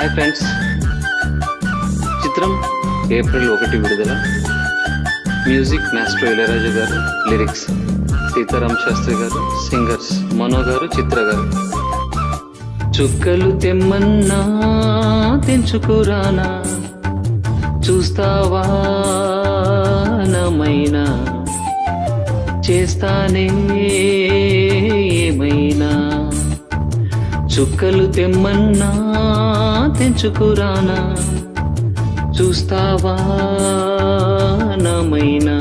Hi friends చిత్రం April ఒకటి విడుదల. మ్యూజిక్ మాస్టర్ ఇళయరాజు గారు లిరిక్స్ సీతారాం శాస్త్రి గారు సింగర్స్ మనో గారు చిత్ర గారు. చుక్కలు తెమ్మన్నా తెంచుకురానా చూస్తావా నమైనా చేస్తానే చుక్కలు తెమ్మన్నా తెంచుకురానా? చూస్తావా నామైనా?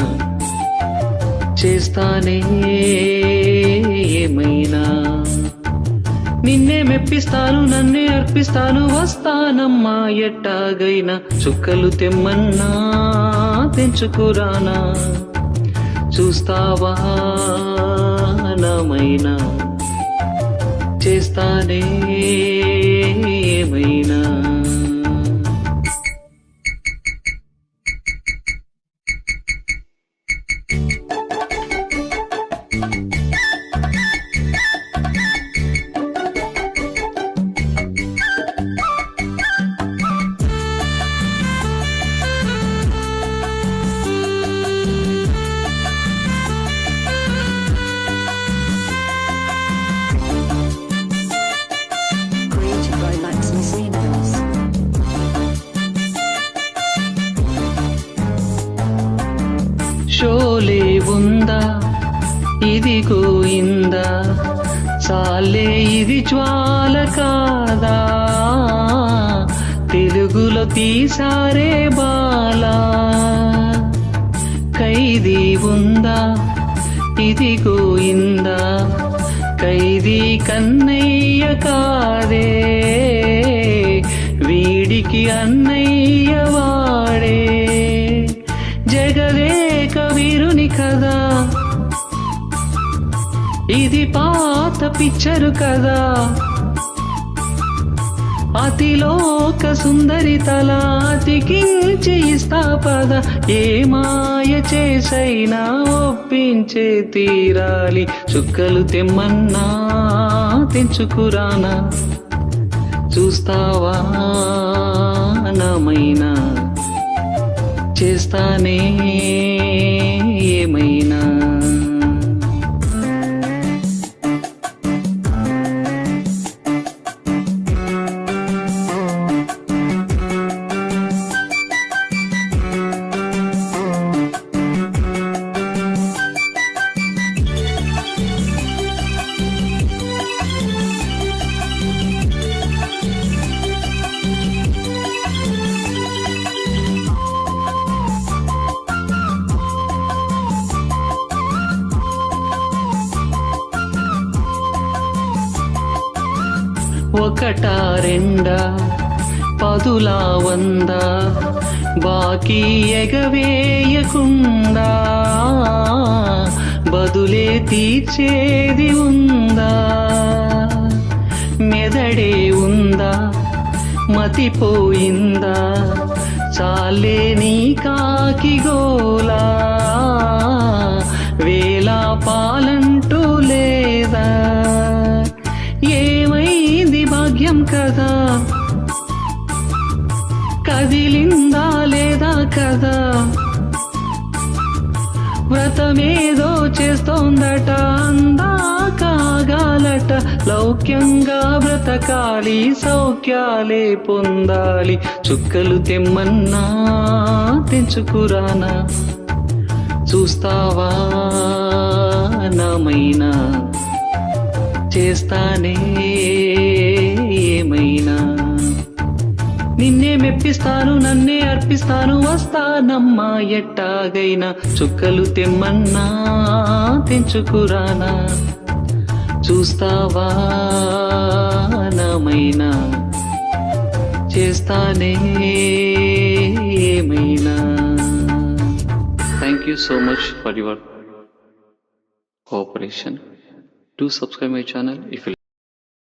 చేస్తానే ఏమైనా? నిన్నే మెప్పిస్తాను నన్నే అర్పిస్తాను వస్తానమ్మా ఎట్టాగైనా. చుక్కలు తెమ్మన్నా తెంచుకురానా? చూస్తావా నామైనా? చేస్తానే ఏమైనా షోలే ఉందా? ఇది? గోయిందా చాలే ఇది జ్వాల కాదా? తెలుగులో తీసారే బాలా. ఖైదీ ఉందా? ఇది? గోయిందా ఖైదీ కన్నయ్య కాదే. వీడికి అన్నయ్యవా పాత పిచ్చరు కదా. అతిలోక సుందరి తల అతికించి ఇస్తా పద. ఏ మాయ చేసైనా ఒప్పించే తీరాలి. చుక్కలు తెమ్మన్నా తెంచుకురానా. చూస్తావా నామైనా? చేస్తానే ఏమైనా? ఒకటా రెండా? పదులా వందా? బాకీ ఎగవేయకుండా? బదులే తీర్చేది ఉందా? మెదడే ఉందా? మతిపోయిందా? చాలే నీ కాకి గోలా కదా. వ్రతమేదో చేస్తోందట అందా కాగాలట లౌక్యంగా బ్రతకాలి సౌఖ్యాలే పొందాలి. చుక్కలు తెమ్మన్నా తెంచుకురానా. చూస్తావా నామైనా? చేస్తానే నిన్నే మెప్పిస్తాను నన్నే అర్పిస్తాను వస్తానమ్మా ఎట్టాగైనా చుక్కలు తెమ్మన్నా తెంచుకురానా? చూస్తావా నామైనా? చేస్తానే ఏమైనా? Thank you so much for your cooperation Do subscribe my channel if